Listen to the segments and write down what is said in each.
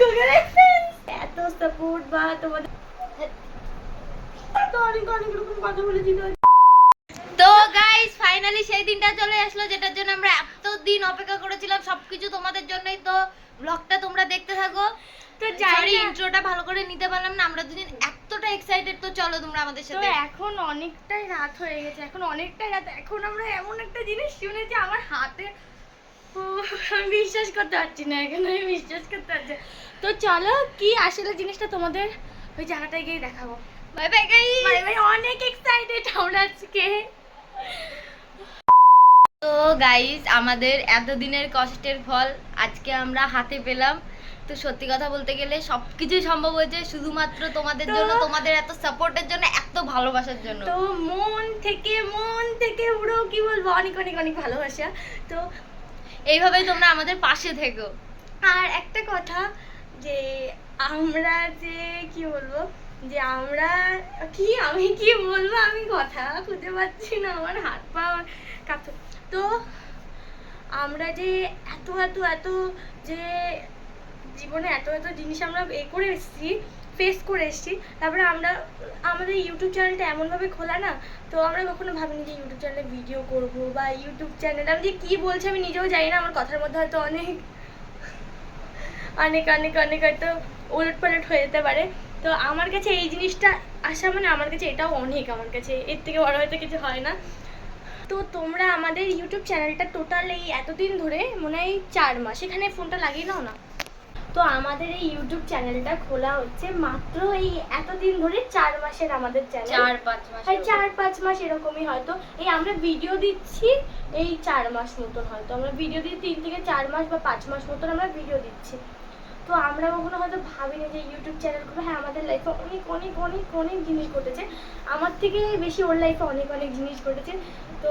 Google এত support বা তোমাদের তো অনেক অনেক রকম কথা বলেছি তো তো গাইস ফাইনালি সেই দিনটা চলে আসলো যেটার জন্য আমরা এত দিন অপেক্ষা করেছিলাম সবকিছু তোমাদের জন্যই। তো ব্লগটা তোমরা দেখতে থাকো। তো সরি ইন্ট্রোটা ভালো করে নিতে পারলাম না আমরা দুদিন এতটা এক্সাইটেড তো চলো তোমরা আমাদের তো সাথে। এখন অনেকটাই রাত হয়ে গেছে এখন অনেকটাই রাত। এখন আমরা এমন একটা জিনিস শুনেছি আমার হাতে আমি বিশ্বাস করতে পারছি না এখন আমি বিশ্বাস করতে পারছি। তো চলো কি আসলে জিনিসটা তোমাদের ওই জায়গাটায় গিয়ে দেখাবো? বাই বাই গাইস ভাই ভাই অনেক এক্সাইটেড আমরা আজকে। তো গাইস আমাদের এতদিনের কষ্টের ফল আজকে আমরা হাতে পেলাম। তো সত্যি কথা বলতে গেলে সবকিছুই সম্ভব হয়েছে শুধুমাত্র তোমাদের জন্য তোমাদের এত সাপোর্টের জন্য এত ভালোবাসার জন্য। তো মন থেকে মন থেকে পুরো কি বলব অনেক অনেক অনেক ভালোবাসা। তো এইভাবেই তোমরা আমাদের পাশে থেকো। আর একটা কথা যে আমরা যে কি বলব? যে আমরা কি, আমি কি বলব? আমি কথা খুঁজে পাচ্ছি না, আমার হাত পা কাঁপছে। তো আমরা যে এত এত এত যে জীবনে এত এত জিনিস আমরা এ করে এসেছি ফেস করে এসেছি। তারপরে আমরা, আমাদের ইউটিউব চ্যানেলটা এমনভাবে খোলা না, তো আমরা কখনো ভাবিনি যে ইউটিউব চ্যানেলে ভিডিও করব বা ইউটিউব চ্যানেল আমি যে কী বলছি আমি নিজেও জানি না, আমার কথার মধ্যে হয়তো অনেক অনেক অনেক অনেক হয়তো উলট পালট হয়ে যেতে পারে। তো আমার কাছে এই জিনিসটা আসা মানে আমার কাছে এটাও অনেক, আমার কাছে এর থেকে বড় হয়তো কিছু হয় না। তো তোমরা আমাদের ইউটিউব চ্যানেলটা টোটাল এই এতদিন ধরে, মনে হয় চার মাস, এখানে ফোনটা লাগিয়ে নাও না? তো আমাদের এই ইউটিউব চ্যানেলটা খোলা হচ্ছে মাত্র এই এতদিন ধরে চার মাসের আমাদের চ্যানেল চার পাঁচ মাস চার পাঁচ মাস এরকমই হয়তো। এই আমরা ভিডিও দিচ্ছি এই চার মাস মতন হয়তো। আমরা ভিডিও দিয়ে তিন থেকে চার মাস বা পাঁচ মাস মতন আমরা ভিডিও দিচ্ছি। তো আমরা কখনো হয়তো ভাবিনি যে ইউটিউব চ্যানেল করব হ্যাঁ আমাদের লাইফে অনেক অনেক অনেক অনেক জিনিস ঘটেছে। আমার থেকে বেশি ওর লাইফে অনেক অনেক জিনিস ঘটেছে। তো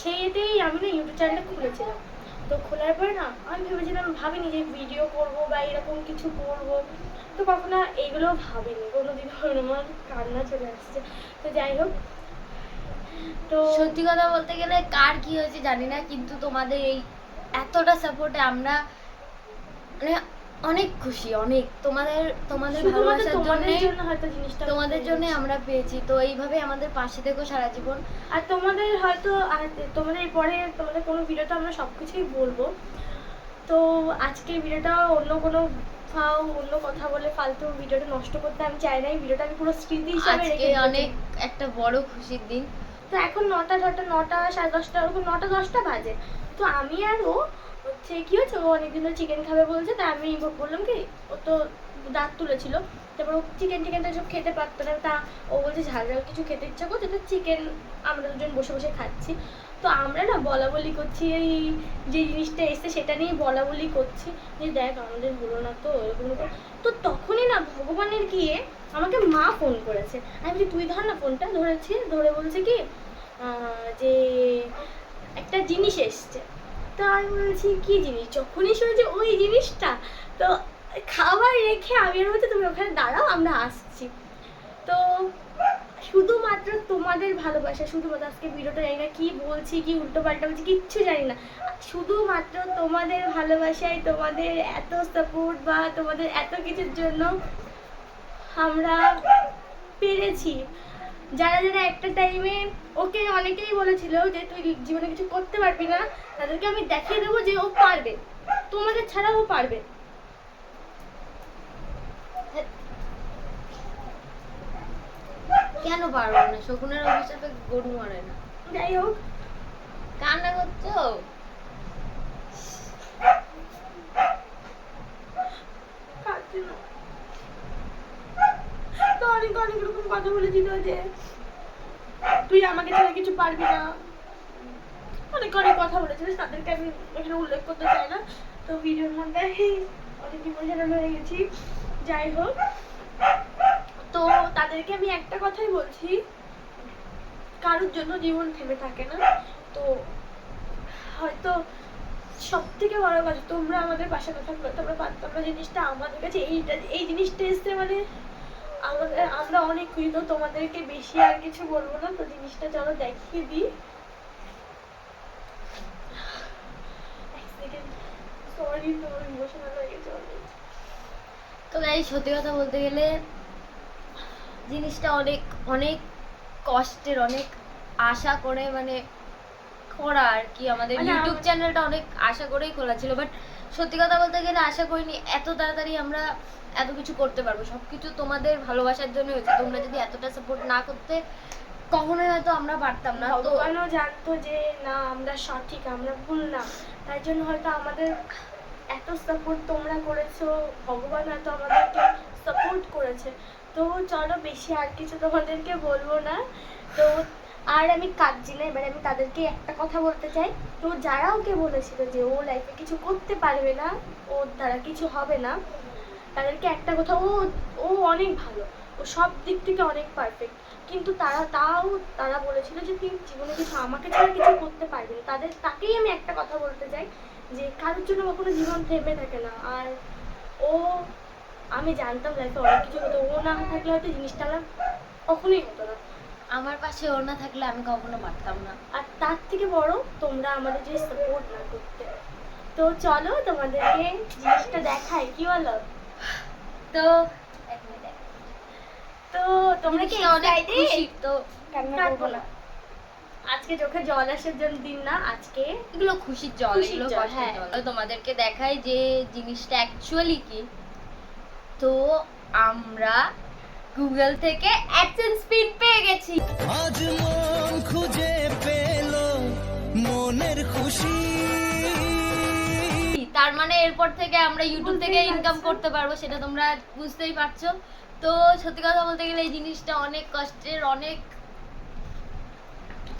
সেইতেই আমি না ইউটিউব চ্যানেলটা খুলেছিলাম। তো খোলার পরে না, আমি ভেবেছিলাম ভাবিনি যে ভিডিও করব বা এরকম কিছু করব। তো কখনো এইগুলো ভাবিনি, কোনোদিন আমার কান্না চলে আসছে। তো যাই হোক, তো সত্যি কথা বলতে গেলে কার কি হয়েছে জানি না, কিন্তু তোমাদের এই এতটা সাপোর্টে আমরা মানে অনেক খুশি অনেক। তোমাদের তোমাদের ভালোবাসার জন্য হয়তো জিনিসটা তোমাদের জন্য আমরা পেয়েছি। তো এইভাবে আমাদের পাশে থেকো সারা জীবন। আর তোমাদের হয়তো তোমাদের পরে তোমাদের কোনো ভিডিওটা আমরা সব কিছুই বলব। তো আজকের ভিডিওটা অন্য কোনো ফাও অন্য কথা বলে ফালতু ভিডিওটা নষ্ট করতে আমি চাই না। এই ভিডিওটা আমি পুরো স্মৃতি হিসাবে রেখে। অনেক একটা বড় খুশির দিন। তো এখন নটা ধরটা নটা সাড়ে দশটা ওরকম নটা দশটা বাজে। তো আমি আর ও হচ্ছে কি হচ্ছে ও অনেকদিন ধরে চিকেন খাবে বলছে তাই আমি বললাম কি, ও তো দাঁত তুলেছিল, তারপর ও চিকেন টিকেনটা সব খেতে পারতো না, তা ও বলছে ঝাল ঝাল কিছু খেতে ইচ্ছা করছে, তো চিকেন আমরা দুজন বসে বসে খাচ্ছি তো আমরা না বলা বলি করছি, এই যে জিনিসটা এসছে সেটা নিয়ে বলা বলি করছি, যে দেখ আমাদের হলো না তো, এরকম। তো তখনই না ভগবানের গিয়ে আমাকে মা ফোন করেছে আমি বলছি, তুই ধর না ফোনটা ধরেছি, ধরে বলছে কি যে একটা জিনিস এসছে তো আমি বলছি, কি জিনিস? যখনই শুনেছি ওই জিনিসটা, তো খাবার রেখে আমি বলছি, তুমি ওখানে দাঁড়াও, আমরা আসছি। তো শুধুমাত্র তোমাদের ভালোবাসা, শুধুমাত্র আজকে ভিডিওটা জানি না কি বলছি, কি উল্টো পাল্টা বলছি, কিচ্ছু জানি না। শুধুমাত্র তোমাদের ভালোবাসায়, তোমাদের এত সাপোর্ট বা তোমাদের এত কিছুর জন্য আমরা পেরেছি। যারা যারা একটা টাইমে ওকে অনেকেই বলেছিল যে তুই জীবনে কিছু করতে পারবি না তাদেরকে আমি দেখিয়ে দেবো যে ও পারবে। তোমাদের ছাড়া ও পারবে। কেন পারব না? শকুনের অভিশাপে গরু মরে না। যাই হোক। কান্না করছ? কাঁদছি না। অনেক অনেক রকম কথা বলেছিল যে, তুই আমাকে ছাড়া কিছু পারবি না। অনেক অনেক কথা বলেছিল, তাদেরকে আমি এখানে উল্লেখ করতে চাই না। তো ভিডিওর মধ্যে অনেক ইমোশনাল হয়ে গেছি। যাই হোক, তো তাদেরকে আমি একটা কথাই বলছি, কারোর জন্য জীবন থেমে থাকে না। তো হয়তো সব থেকে বড় কথা, তোমরা আমাদের পাশে কথা বলে তোমরা পারতাম না জিনিসটা আমাদের কাছে, এইটা, এই জিনিসটা এসছে মানে আমাদের আমরা অনেক খুশি তো তোমাদেরকে বেশি আর কিছু বলব না তো জিনিসটা চলো দেখিয়ে দিই। সরি তো ইমোশনাল হয়ে গেছে তো গাই সত্যি কথা বলতে গেলে জিনিসটা অনেক অনেক কষ্টের অনেক আশা করে মানে করা আর কি। আমাদের ইউটিউব চ্যানেলটা অনেক আশা করেই খোলা ছিল বাট সত্যি কথা বলতে গেলে আশা করিনি এত তাড়াতাড়ি আমরা এত কিছু করতে পারব। সবকিছু তোমাদের ভালোবাসার জন্য হয়েছে। তোমরা যদি এতটা সাপোর্ট না করতে, কখনোই হয়তো আমরা পারতাম না। ভগবানও জানতো যে, না, আমরা সঠিক, আমরা ভুল না। তাই জন্য হয়তো আমাদের এত সাপোর্ট তোমরা করেছ, ভগবান হয়তো আমাদেরকে সাপোর্ট করেছে। তো চলো, বেশি আর কিছু তোমাদেরকে বলব না। তো আর আমি কাঁদছি না এবার আমি তাদেরকে একটা কথা বলতে চাই। তো যারা ওকে বলেছিল যে ও লাইফে কিছু করতে পারবে না, ওর দ্বারা কিছু হবে না, তাদেরকে একটা কথা, ও ও অনেক ভালো। ও সব দিক থেকে অনেক পারফেক্ট কিন্তু তারা তাও, তারা বলেছিল যে, তুই জীবনে কিছু, আমাকে ছাড়া কিছু করতে পারবে না। তাদের, তাকেই আমি একটা কথা বলতে চাই যে, কারোর জন্য কখনো জীবন থেমে থাকে না। আর ও, আমি জানতাম লাইফে অনেক কিছু হতো। ও না থাকলে হয়তো জিনিসটা আমার কখনোই হতো না। আমার পাশে ওর না থাকলে আমি কখনো পারতাম না। আর তার থেকে বড় তোমরা আমাদের যে সাপোর্ট না করতে। তো চলো তোমাদেরকে জিনিসটা দেখাই কি বলো? তো। তো তোমরা কি খুশি তো করব না। আজকে চোখে জল আসার জন্য দিন না আজকে এগুলো খুশির জল এগুলো কষ্টের হ্যাঁ। জল। তোমাদেরকে দেখাই যে জিনিসটা অ্যাকচুয়ালি কি। তো আমরা গুগল থেকে অ্যাডসেন্স পিন পেয়ে গেছি। আজ মন খুঁজে পেল মনের খুশি। তার মানে এরপর থেকে আমরা ইউটিউব থেকে ইনকাম করতে পারব সেটা তোমরা বুঝতেই পারছ। তো সত্যি কথা বলতে গেলে এই জিনিসটা অনেক কষ্টের অনেক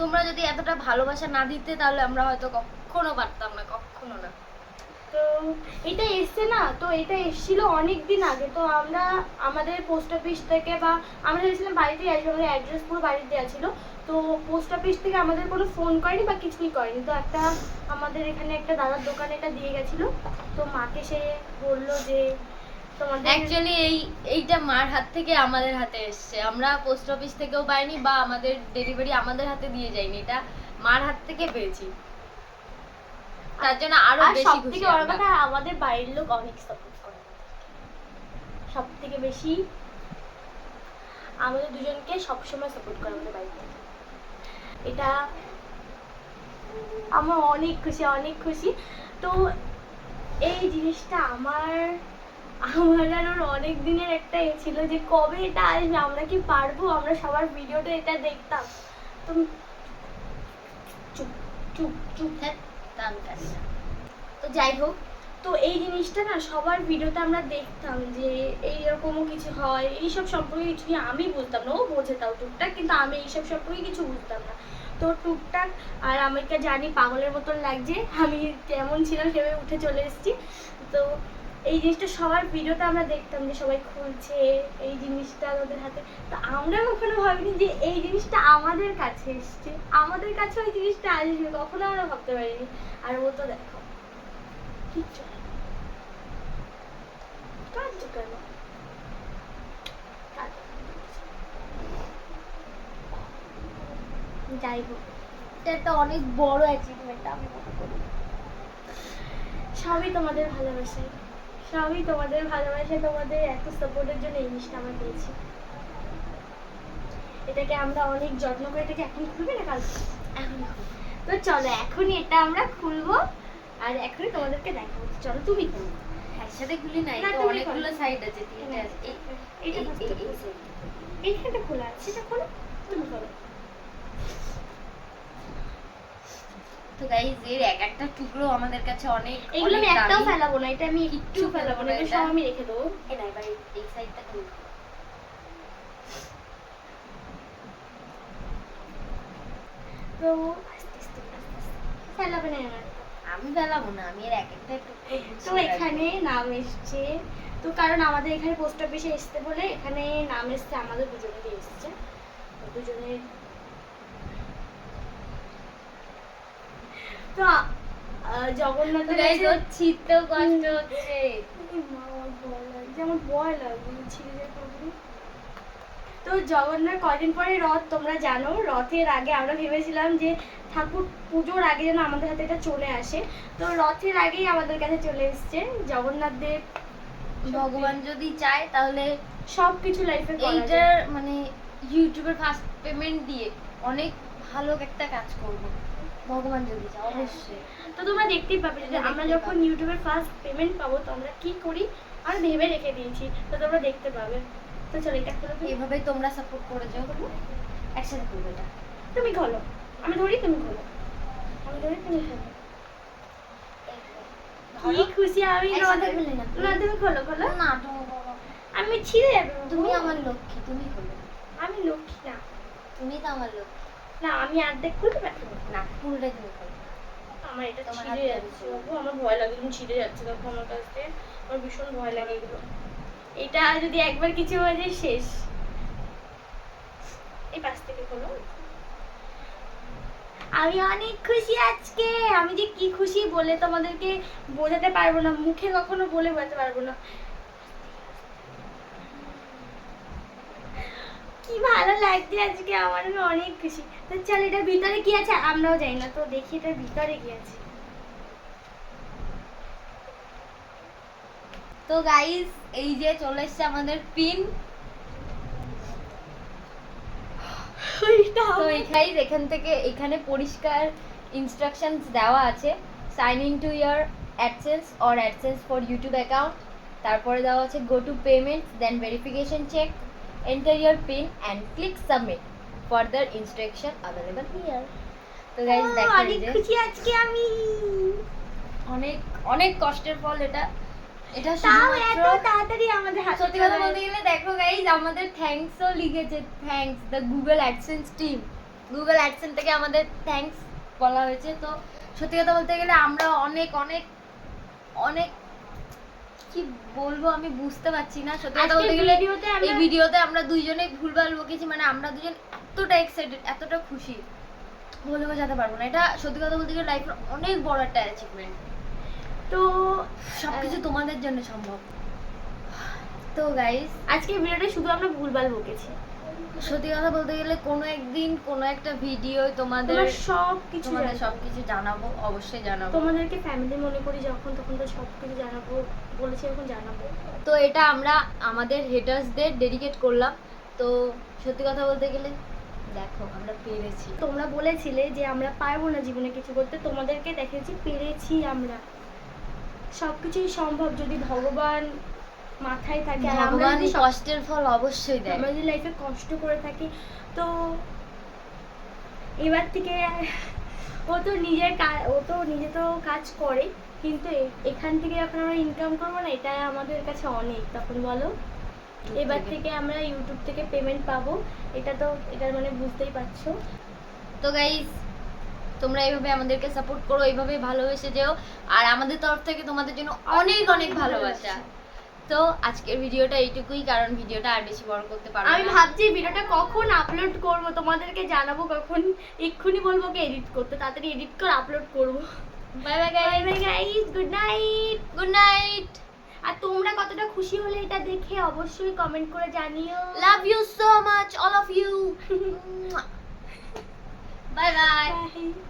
তোমরা যদি এতটা ভালোবাসা না দিতে তাহলে আমরা হয়তো কখনো পারতাম না কখনো না। তো এটা এসছে না, তো এটা এসেছিল অনেক দিন আগে। তো আমরা আমাদের পোস্ট অফিস থেকে বা আমরা ভেবেছিলাম বাড়িতে আসব, আমাদের অ্যাড্রেস পুরো বাড়িতে দেওয়া ছিল। তো পোস্ট অফিস থেকে আমাদের কোনো ফোন করেনি বা কিছুই করেনি। তো একটা আমাদের এখানে একটা দাদার দোকানে এটা দিয়ে গেছিল। তো মাকে সে বলল যে অ্যাকচুয়ালি এই, এইটা মার হাত থেকে আমাদের হাতে এসছে। আমরা পোস্ট অফিস থেকেও পাইনি বা আমাদের ডেলিভারি আমাদের হাতে দিয়ে যায়নি। এটা মার হাত থেকে পেয়েছি। তার জন্য আরও বেশি খুশি থেকে বড় কথা আমাদের বাড়ির লোক অনেক সাপোর্ট করে। সব থেকে বেশি আমাদের দুজনকে সবসময় সাপোর্ট করে আমাদের বাড়িতে এটা আমার অনেক খুশি অনেক খুশি। তো এই জিনিসটা আমার আমার আর ওর অনেক দিনের একটা এ ছিল যে কবে এটা আসবে আমরা কি পারব? আমরা সবার ভিডিওতে এটা দেখতাম। তো চুপ চুপ চুপ ধ্যাৎ, তা আমি জানি না। তো যাই হোক, তো এই জিনিসটা না সবার ভিডিওতে আমরা দেখতাম যে এইরকমও কিছু হয়, এইসব সম্পর্কে কিছুই আমি বলতাম না? ও বোঝে তাও টুকটাক, কিন্তু আমি এইসব সম্পর্কে কিছু বুঝতাম না। তো টুকটাক আর আমাকে জানি পাগলের মতন লাগছে, আমি কেমন ছিলাম সেভাবে উঠে চলে এসেছি। তো এই জিনিসটা সবার ভিডিওতে আমরা দেখতাম যে সবাই খুলছে এই জিনিসটা ওদের হাতে। তো আমরা কখনো ভাবিনি যে এই জিনিসটা আমাদের কাছে এসছে। আমাদের কাছে ওই জিনিসটা আসবে, কখনো আমরা ভাবতে পারিনি। আর ও তো দেখো, কিচ্ছু। কেন? যাই হোক, এটা একটা অনেক বড় অ্যাচিভমেন্ট আমি মনে করি। সবই তোমাদের ভালোবাসা সবই তোমাদের ভালোবাসা তোমাদের এত সাপোর্টের জন্য এই জিনিসটা আমরা পেয়েছি। এটাকে আমরা অনেক যত্ন করে এটাকে এখন খুলবে না কাল এখন। তো চলো এখনই এটা আমরা খুলবো। আর এখনই তোমাদেরকে দেখাবো। চলো তুমি খুলবো একসাথে খুলি না না, এটা অনেকগুলো সাইড আছে তিনটে এইটা side। এইখানটা খোলা আছে সেটা খোলো তুমি খোলো। তো গাইজ এর এক একটা টুকরো আমাদের কাছে অনেক এগুলো আমি একটাও ফেলাবো না এটা আমি একটু ফেলাবো না এটা সব আমি রেখে দেবো। এই না এবার এই- সাইডটা খুলি তো আস্তে আস্তে আস্তে আস্তে ফেলাবে না আমি ফেলাবো না আমি এর এক একটা টুকরো তো এখানে নাম এসছে। তো কারণ আমাদের এখানে পোস্ট অফিসে এসছে বলে এখানে নাম এসছে আমাদের দুজনেরই এসছে। দুজনের তো কষ্ট হচ্ছে। ভয় ছিঁড়ে যায় জগন্নাথ কদিন পরে রথ? তোমরা জানো রথের আগে আমরা ভেবেছিলাম যে ঠাকুর পুজোর আগে যেন আমাদের হাতে এটা চলে আসে। তো রথের আগেই আমাদের কাছে চলে এসছে জগন্নাথ দেব। ভগবান যদি চায় তাহলে সব কিছু লাইফে এইটার মানে ইউটিউবের ফার্স্ট পেমেন্ট দিয়ে অনেক ভালো একটা কাজ করব। ভগবান যদি চায় অবশ্যই। তো তোমরা দেখতেই পাবে যে আমরা যখন। ইউটিউবের ফার্স্ট পেমেন্ট পাবো তো আমরা কি করি? আমরা ভেবে রেখে দিয়েছি তো তোমরা দেখতে পাবে। তো চলো এটা করে দিই। এভাবেই তোমরা সাপোর্ট করে যাও একসাথে করব এটা। তুমি খোলো। আমি ধরি তুমি খোলো। আমি ধরি তুমি খোলো। কি খুশি আমি না-। না তুমি খোলো খোলো। না তুমি বলো। আমি ছিঁড়ে যাবে তুমি আমার লক্ষ্মী তুমি আমি লক্ষ্মী না। তুমি তো আমার লক্ষ্মী। না আমি অর্ধেক খুলতে পারব না না ফুলটাই তুমি করো আমার এটা ছিঁড়ে যাচ্ছে। বাবু আমার ভয় লাগে তুমি ছিঁড়ে যাচ্ছে দেখো আমার কাছ আমার ভীষণ ভয় লাগে এগুলো। এটা যদি একবার কিছু হয়ে যায় শেষ। এই পাশ থেকে খোলো। আমি অনেক খুশি আজকে। আমি যে কি খুশি বলে তোমাদেরকে বোঝাতে পারব না মুখে কখনো বলে বোঝাতে পারব না। কি ভালো লাগছে আজকে আমার আমি অনেক খুশি। তো চল এটা ভিতরে কি আছে? আমরাও জানি না তো দেখি এটা ভিতরে কি আছে। তো গাইস এই যে চলে এসছে আমাদের পিন তো গাইস এখান থেকে এখানে পরিষ্কার ইনস্ট্রাকশনস দেওয়া আছে। Sign in to your AdSense or AdSense for YouTube account তারপরে দেওয়া আছে go to payment then verification check enter your PIN and click submit further instruction available here তো গাইস এই অনেক খুশি আজকে আমি। অনেক অনেক কষ্টের ফল এটা। এটা শুধুমাত্র তাড়াতাড়ি আমাদের হাতে সত্যি কথা বলতে গেলে দেখো গাইজ আমাদের থ্যাঙ্কসও লিখেছে। Thanks the Google AdSense team Google AdSense থেকে আমাদের থ্যাঙ্কস বলা হয়েছে। তো সত্যি কথা বলতে গেলে আমরা অনেক অনেক অনেক কি বলব আমি বুঝতে পারছি না। সত্যি কথা বলতে গেলে ভিডিওতে এই ভিডিওতে আমরা দুইজনে ভুলভাল বকেছি মানে আমরা দুজন এতটা এক্সাইটেড এতটা খুশি। বলে বোঝাতে পারব না। এটা সত্যি কথা বলতে গেলে লাইফের অনেক বড় একটা অ্যাচিভমেন্ট তো সবকিছু তোমাদের জন্য সম্ভব। তো গাইস আজকে ভিডিওটা শুধু আমরা ভুলভাল বকেছি। সত্যি কথা বলতে গেলে কোনো একদিন কোনো একটা ভিডিও তোমাদের সব কিছু তোমাদের জানাব। সবকিছু জানাব অবশ্যই জানাব। তোমাদেরকে ফ্যামিলি মনে করি যখন তখন তো সব কিছু জানাব বলেছি এখন জানাব। তো এটা আমরা আমাদের হেটার্সদের ডেডিকেট করলাম। তো সত্যি কথা বলতে গেলে দেখো আমরা পেরেছি। তোমরা বলেছিলে যে আমরা পারব না জীবনে কিছু করতে তোমাদেরকে দেখেছি পেরেছি আমরা। সবকিছুই সম্ভব যদি ভগবান মাথায় থাকে। আর আমরা ভগবান যদি কষ্টের ফল অবশ্যই দেয়। আমরা যদি লাইফে কষ্ট করে থাকি তো এবার থেকে ও তো নিজের ও তো নিজে তো কাজ করে কিন্তু এখান থেকে যখন আমরা ইনকাম করব না এটা আমাদের কাছে অনেক। তখন বলো এবার থেকে। আমরা ইউটিউব থেকে পেমেন্ট পাবো। এটা তো এটার মানে বুঝতেই পারছ। তো গাইস তোমরা এইভাবে আমাদেরকে সাপোর্ট করো এইভাবে ভালোবেসে যেও। আর আমাদের তরফ থেকে তোমাদের জন্য অনেক অনেক ভালোবাসা। তো আজকের ভিডিওটা এইটুকুই কারণ ভিডিওটা আর বেশি বড় করতে পারব আমি ভাবছি ভিডিওটা কখন আপলোড করব তোমাদেরকে জানাব কখন এক্ষুনি বলব কি এডিট করতে তাড়াতাড়ি এডিট করে আপলোড করব। Bye bye bye guys bye guys good night good night আর তোমরা কতটা খুশি হলে এটা দেখে অবশ্যই কমেন্ট করে জানিও। Love you so much all of you bye. Bye.